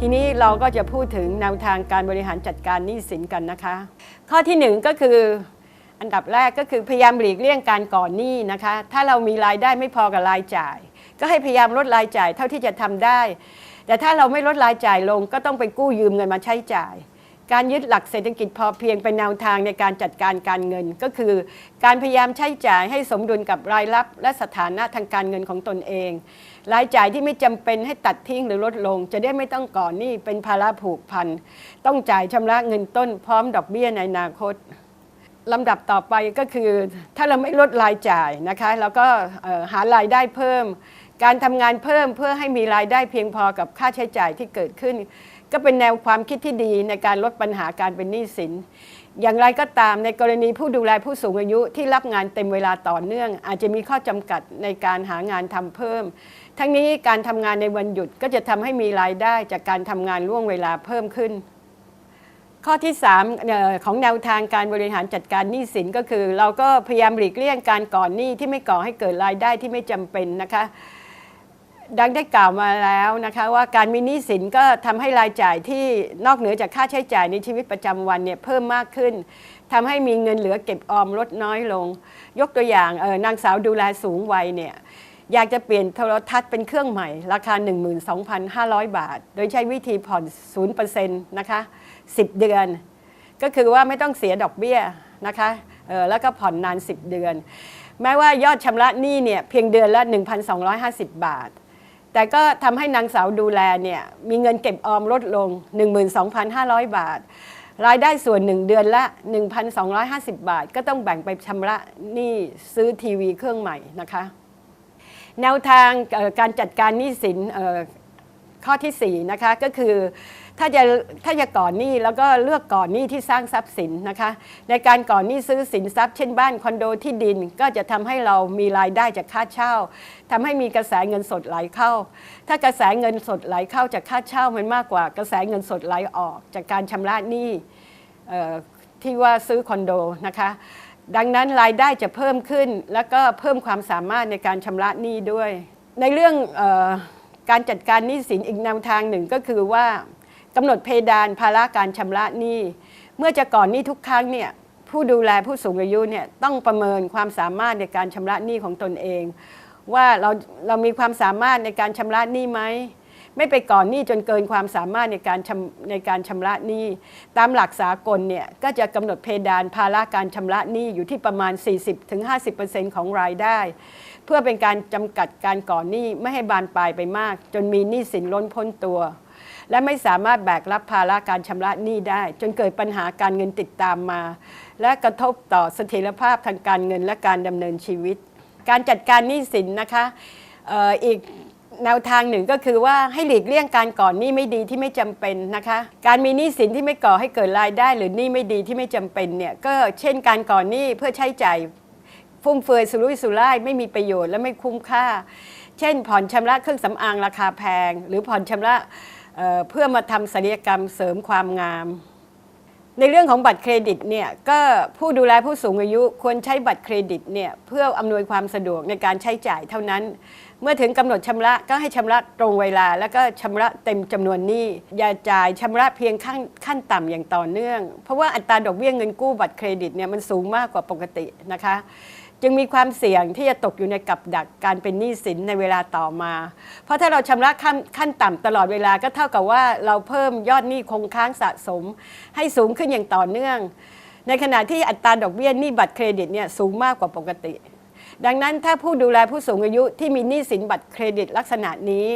ทีนี้เราก็จะพูดถึงแนวทางการบริหารจัดการหนี้สินกันนะคะ ข้อที่หนึ่งก็คืออันดับแรกก็คือพยายามหลีกเลี่ยงการก่อนหนี้นะคะ ถ้าเรามีรายได้ไม่พอกับรายจ่าย ก็ให้พยายามลดรายจ่ายเท่าที่จะทำได้ แต่ถ้าเราไม่ลดรายจ่ายลง ก็ต้องไปกู้ยืมเงินมาใช้จ่าย การยึดหลักเศรษฐกิจพอเพียงเป็นแนวทางในการจัดการการเงิน ก็คือ การพยายามใช้จ่ายให้สมดุลกับรายรับ และสถานะทางการเงินของตนเอง รายจ่ายที่ไม่จำเป็นให้ตัดทิ้งหรือลดลง จะได้ไม่ต้องก่อนหนี้เป็นภาระผูกพัน ต้องจ่ายชำระเงินต้นพร้อมดอกเบี้ยในอนาคตลำดับต่อไปก็คือถ้าเราไม่ลดรายจ่ายนะคะแล้วก็หารายได้เพิ่ม การทำงานเพิ่มเพื่อให้มีรายได้เพียงพอกับค่าใช้จ่ายที่เกิดขึ้น ก็เป็นแนวความคิดที่ดีในการลดปัญหาการเป็นหนี้สิน อย่างไรก็ตามในกรณีผู้ดูแลผู้สูงอายุที่รับงานเต็มเวลาต่อเนื่อง อาจจะมีข้อจำกัดในการหางานทำเพิ่ม ทั้งนี้การทำงานในวันหยุดก็จะทำให้มีรายได้จากการทำงานล่วงเวลาเพิ่มขึ้น ข้อที่3ของแนวทางการบริหารจัดการหนี้สินก็คือ เราก็พยายามหลีกเลี่ยงการก่อนหนี้ที่ไม่ก่อให้เกิดรายได้ที่ไม่จำเป็นนะคะดังได้กล่าวมาแล้วนะคะว่าการมีหนี้สินก็ทำให้รายจ่ายที่นอกเหนือจากค่าใช้จ่ายในชีวิตประจำวันเนี่ยเพิ่มมากขึ้นทำให้มีเงินเหลือเก็บออมลดน้อยลง ยกตัวอย่างเออนางสาวดูแลสูงวัยเนี่ย อยากจะเปลี่ยนโทรทัศน์เป็นเครื่องใหม่ ราคา 12,500 บาท โดยใช้วิธีผ่อน 0%นะคะ 10 เดือน ก็คือว่าไม่ต้องเสียดอกเบี้ยนะคะแล้วก็ผ่อนนาน 10 เดือน แม้ว่ายอดชำระหนี้เนี่ยเพียงเดือนละ 1,250 บาท แต่ก็ทำให้นางสาวดูแลเนี่ยมีเงินเก็บออมลดลง 12,500 บาท รายได้ส่วนหนึ่งเดือนละ 1,250 บาท ก็ต้องแบ่งไปชำระหนี้ซื้อทีวีเครื่องใหม่นะคะ แนวทางการจัดการหนี้สินข้อที่4นะคะก็คือถ้าจะถ้าจะก่อนหนี้แล้วก็เลือกก่อนหนี้ที่สร้างทรัพย์สินนะคะ ในการก่อนหนี้ซื้อสินทรัพย์เช่นบ้านคอนโดที่ดิน ก็จะทำให้เรามีรายได้จากค่าเช่าทำให้มีกระแสเงินสดไหลเข้า ถ้ากระแสเงินสดไหลเข้าจากค่าเช่ามันมากกว่ากระแสเงินสดไหลออกจากการชำระหนี้ที่ว่าซื้อคอนโดนะคะ ดังนั้นรายได้จะเพิ่มขึ้น แล้วก็เพิ่มความสามารถในการชำระหนี้ด้วย ในเรื่องออการจัดการหนี้สินอีกแนวทางหนึ่งก็คือว่ากำหนดเพดานภาระการชำระหนี้ เมื่อจะก่อนหนี้ทุกครั้งเนี่ยผู้ดูแลผู้สูงอายุเนี่ยต้องประเมินความสามารถในการชำระหนี้ของตนเอง ว่าเราเรามีความสามารถในการชำระหนี้ไหม ไม่ไปก่อนหนี้จนเกินความสามารถในการชำในการชำระหนี้ ตามหลักสากลเนี่ยก็จะกำหนดเพดานภาระการชำระหนี้อยู่ที่ประมาณ 40-50%ของรายได้ เพื่อเป็นการจำกัดการก่อนหนี้ไม่ให้บานปลายไปมาก จนมีหนี้สินล้นพ้นตัว และไม่สามารถแบกรับภาระการชำระหนี้ได้ จนเกิดปัญหาการเงินติดตามมา และกระทบต่อเสถียรภาพทางการเงินและการดำเนินชีวิต การจัดการหนี้สินนะคะเอออีก แนวทางหนึ่งก็คือว่าให้หลีกเลี่ยงการก่อนหนี้ไม่ดีที่ไม่จำเป็นนะคะ การมีหนี้สินที่ไม่ก่อให้เกิดรายได้ หรือหนี้ไม่ดีที่ไม่จำเป็นเนี่ยก็เช่นการก่อนหนี้เพื่อใช้จ่ายฟุ่มเฟือยสุรุ่ยสุร่ายไม่มีประโยชน์และไม่คุ้มค่า เช่น ผ่อนชำระเครื่องสำอางราคาแพง หรือผ่อนชำระเเพื่อมาทำศัลยกรรมเสริมความงาม ในเรื่องของบัตรเครดิตเนี่ยก็ผู้ดูแลผู้สูงอายุควรใช้บัตรเครดิตเนี่ยเพื่ออำนวยความสะดวกในการใช้จ่ายเท่านั้น เมื่อถึงกำหนดชำระก็ให้ชำระตรงเวลา แล้วก็ชำระเต็มจำนวนหนี้อย่าจ่ายชำระเพียงขั้นขั้นต่ำอย่างต่อเนื่อง เพราะว่าอัตราดอกเบี้ยเงินกู้บัตรเครดิตเนี่ยมันสูงมากกว่าปกตินะคะ จึงมีความเสี่ยงที่จะตกอยู่ในกับดักการเป็นหนี้สินในเวลาต่อมา เพราะถ้าเราชำระขั้นขั้นต่ำตลอดเวลาก็เท่ากับว่าเราเพิ่มยอดหนี้คงค้างสะสม ให้สูงขึ้นอย่างต่อเนื่อง ในขณะที่อัตราดอกเบี้ยหนี้บัตรเครดิตเนี่ยสูงมากกว่าปกติ ดังนั้นถ้าผู้ดูแลผู้สูงอายุที่มีหนี้สินบัตรเครดิตลักษณะนี้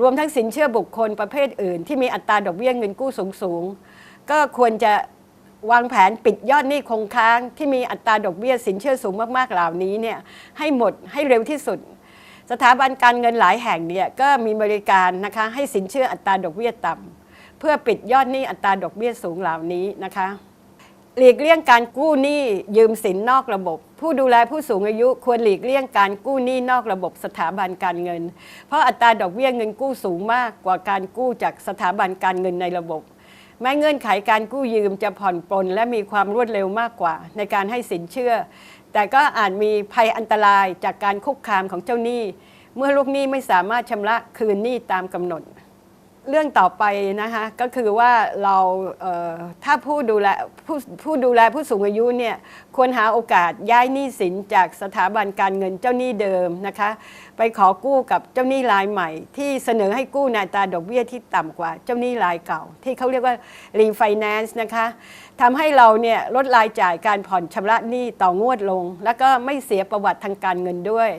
รวมทั้งสินเชื่อบุคคลประเภทอื่น ที่มีอัตราดอกเบี้ยเงินกู้สูงๆก็ควรจะวางแผนปิดยอดหนี้คงค้าง ที่มีอัตราดอกเบี้ยสินเชื่อสูงมากๆเหล่านี้เนี่ยให้หมดให้เร็วที่สุด สถาบันการเงินหลายแห่งเนี่ยก็มีบริการนะคะให้สินเชื่ออัตราดอกเบี้ยต่ำเพื่อปิดยอดหนี้อัตราดอกเบี้ยสูงเหล่านี้นะคะ หลีกเลี่ยงการกู้หนี้ยืมสินนอกระบบ ผู้ดูแลผู้สูงอายุควรหลีกเลี่ยงการกู้หนี้นอกระบบสถาบันการเงิน เพราะอัตราดอกเบี้ยเงินกู้สูงมากกว่าการกู้จากสถาบันการเงินในระบบ แม้เงื่อนไขการกู้ยืมจะผ่อนปลนและมีความรวดเร็วมากกว่า ในการให้สินเชื่อ แต่ก็อาจมีภัยอันตรายจากการคุกคามของเจ้าหนี้ เมื่อลูกหนี้ไม่สามารถชำระคืนหนี้ตามกำหนด เรื่องต่อไปนะคะก็คือว่าเราเถ้าผู้ดูแลผู้ผู้ดูแลผู้สูงอายุเนี่ยควรหาโอกาสย้ายหนี้สินจากสถาบันการเงินเจ้าหนี้เดิมนะคะไปขอกู้กับเจ้าหนี้รายใหม่ ที่เสนอให้กู้ในอัตาดอกเบี้ยที่ต่ำกว่าเจ้าหนี้รายเก่า ที่เขาเรียกว่ารีไฟแนนซ์นะคะทำให้เราเนี่ยลดรายจ่ายการผ่อนชำระหนี้ต่องวดลง แล้วก็ไม่เสียประวัติทางการเงินด้วย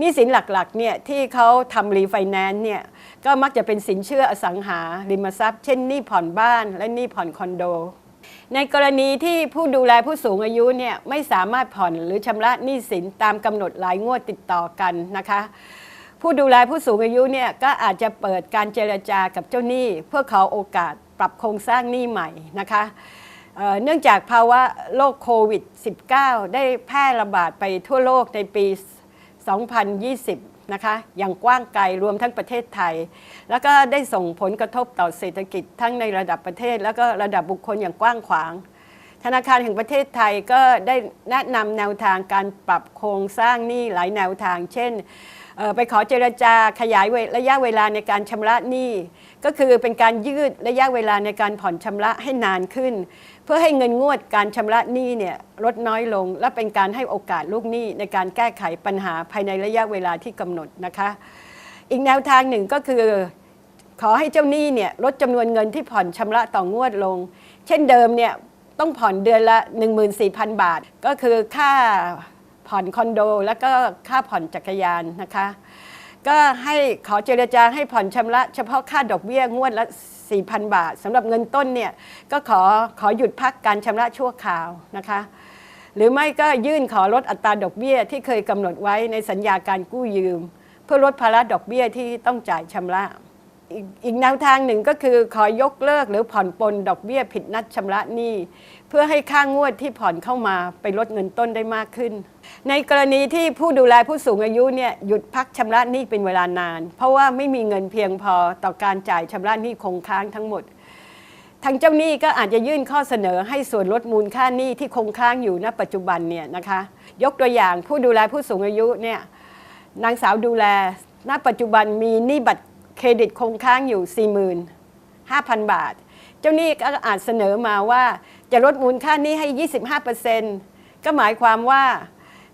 นี้สินหลักๆเนี่ยที่เขาทำรีไฟแนนซ์เนี่ยก็มักจะเป็นสินเชื่ออสังหาริมทรัพย์เช่นหนี้ผ่อนบ้านและหนี้ผ่อนคอนโด ในกรณีที่ผู้ดูแลผู้สูงอายุเนี่ยไม่สามารถผ่อนหรือชำระหนี้สินตามกำหนดหลายงวดติดต่อกันนะคะผู้ดูแลผู้สูงอายุเนี่ยก็อาจจะเปิดการเจรจากับเจ้าหนี้ เพื่อขอโอกาสปรับโครงสร้างหนี้ใหม่นะคะเเนื่องจากภาวะโรคโควิด -19 ได้แพร่ระบาดไปทั่วโลกในปี 2020 นะคะ อย่างกว้างไกลรวมทั้งประเทศไทย แล้วก็ได้ส่งผลกระทบต่อเศรษฐกิจทั้งในระดับประเทศ แล้วก็ระดับบุคคลอย่างกว้างขวาง ธนาคารแห่งประเทศไทยก็ได้แนะนำแนวทางการปรับโครงสร้างหนี้หลายแนวทาง เช่น ไปขอเจรจาขยายระยะเวลาในการชำระหนี้ ก็คือเป็นการยืดระยะเวลาในการผ่อนชำระให้นานขึ้น เพื่อให้เงินงวดการชำระหนี้เนี่ยลดน้อยลง และเป็นการให้โอกาสลูกหนี้ในการแก้ไขปัญหาภายในระยะเวลาที่กำหนดนะคะ อีกแนวทางหนึ่งก็คือขอให้เจ้าหนี้เนี่ยลดจำนวนเงินที่ผ่อนชำระต่องวดลง เช่นเดิมเนี่ยต้องผ่อนเดือนละ 14,000 บาท ก็คือค่า ผ่อนคอนโด แล้วก็ค่าผ่อนจักรยานนะคะ ก็ให้ขอเจรจาให้ผ่อนชำระเฉพาะค่าดอกเบี้ยงวดละ 4,000 บาทสำหรับเงินต้นเนี่ยก็ขอขอหยุดพักการชำระชั่วคราวนะคะ หรือไม่ก็ยื่นขอลดอัตราดอกเบี้ยที่เคยกำหนดไว้ในสัญญาการกู้ยืม เพื่อลดภาระดอกเบี้ยที่ต้องจ่ายชำระ อีกแนวทางหนึ่งก็คือขอยกเลิกหรือผ่อนปลนดอกเบี้ยผิดนัดชำระหนี้ เพื่อให้ค่างวดที่ผ่อนเข้ามาไปลดเงินต้นได้มากขึ้น ในกรณีที่ผู้ดูแลผู้สูงอายุเนี่ยหยุดพักชำระหนี้เป็นเวลานาน เพราะว่าไม่มีเงินเพียงพอต่อการจ่ายชำระหนี้คงค้างทั้งหมดทางเจ้าหนี้ก็อาจจะยื่นข้อเสนอให้ส่วนลดมูลค่าหนี้ที่คงค้างอยู่ณปัจจุบันเนี่ยนะคะ ยกตัวอย่างผู้ดูแลผู้สูงอายุเนี่ยนางสาวดูแลณปัจจุบันมีหนี้บัตร เครดิตคงค้างอยู่ 45,000 บาท เจ้าหนี้ก็อาจเสนอมาว่าจะลดมูลค่านี้ให้ 25%ก็หมายความว่า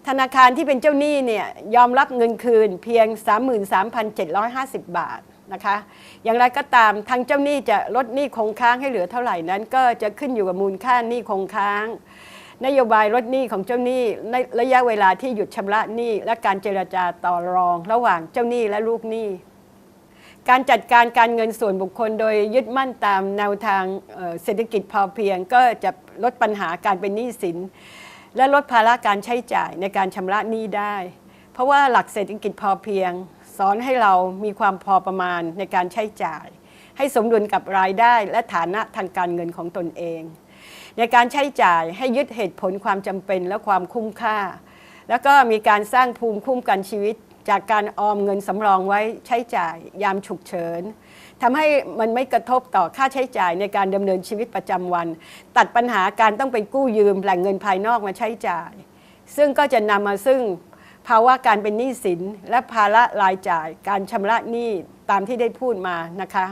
ธนาคารที่เป็นเจ้าหนี้เนี่ยยอมรับเงินคืนเพียง 33,750 บาทนะคะ อย่างไรก็ตามทางเจ้าหนี้จะลดหนี้คงค้างให้เหลือเท่าไหร่นั้น ก็จะขึ้นอยู่กับมูลค่าหนี้คงค้าง นโยบายลดหนี้ของเจ้าหนี้ในระยะเวลาที่หยุดชำระหนี้และการเจรจาต่อรอง ระหว่างเจ้าหนี้และลูกหนี้ การจัดการการเงินส่วนบุคคลโดยยึดมั่นตามแนวทางเศรษฐกิจพอเพียง ก็จะลดปัญหาการเป็นหนี้สิน และลดภาระการใช้จ่ายในการชำระหนี้ได้ เพราะว่าหลักเศรษฐกิจพอเพียง สอนให้เรามีความพอประมาณในการใช้จ่าย ให้สมดุลกับรายได้และฐานะทางการเงินของตนเอง ในการใช้จ่ายให้ยึดเหตุผลความจำเป็นและความคุ้มค่า แล้วก็มีการสร้างภูมิคุ้มกันชีวิต จากการออมเงินสำรองไว้ใช้จ่ายยามฉุกเฉินทำให้มันไม่กระทบต่อค่าใช้จ่ายในการดำเนินชีวิตประจำวัน ตัดปัญหาการต้องไปกู้ยืมแหล่งเงินภายนอกมาใช้จ่าย ซึ่งก็จะนำมาซึ่งภาวะการเป็นหนี้สิน และภาระรายจ่าย การชำระหนี้ตามที่ได้พูดมานะคะ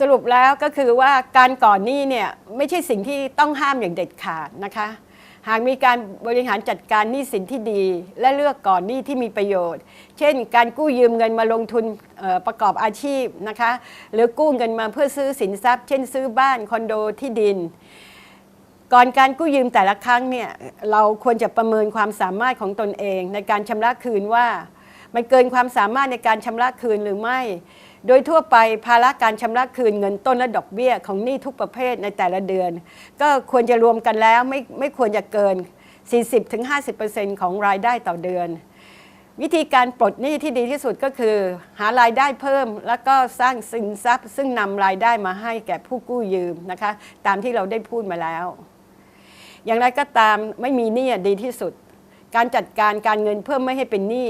สรุปแล้วก็คือว่าการก่อนหนี้เนี่ยไม่ใช่สิ่งที่ต้องห้ามอย่างเด็ดขาดนะคะ หากมีการบริหารจัดการหนี้สินที่ดี และเลือกก่อนหนี้ที่มีประโยชน์ เช่น การกู้ยืมเงินมาลงทุนประกอบอาชีพนะคะ หรือกู้เงินมาเพื่อซื้อสินทรัพย์ เช่น ซื้อบ้านคอนโดที่ดิน ก่อนการกู้ยืมแต่ละครั้งเนี่ยเราควรจะประเมินความสามารถของตนเอง ในการชำระคืนว่า มันเกินความสามารถในการชำระคืนหรือไม่ โดยทั่วไปภาระการชำระคืนเงินต้นและดอกเบี้ยของหนี้ทุกประเภทในแต่ละเดือน ก็ควรจะรวมกันแล้วไม่ไม่ควรจะเกิน 40-50%ของรายได้ต่อเดือน วิธีการปลดหนี้ที่ดีที่สุดก็คือ หารายได้เพิ่ม แล้วก็สร้างสินทรัพย์ ซึ่งนำรายได้มาให้แก่ผู้กู้ยืมนะคะ ตามที่เราได้พูดมาแล้ว อย่างไรก็ตามไม่มีหนี้ดีที่สุด การจัดการการเงินเพื่อไม่ให้เป็นหนี้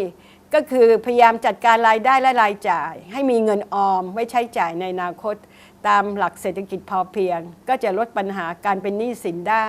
ก็คือพยายามจัดการรายได้และรายจ่าย ให้มีเงินออมไว้ใช้จ่ายในอนาคต ตามหลักเศรษฐกิจพอเพียง ก็จะลดปัญหาการเป็นหนี้สินได้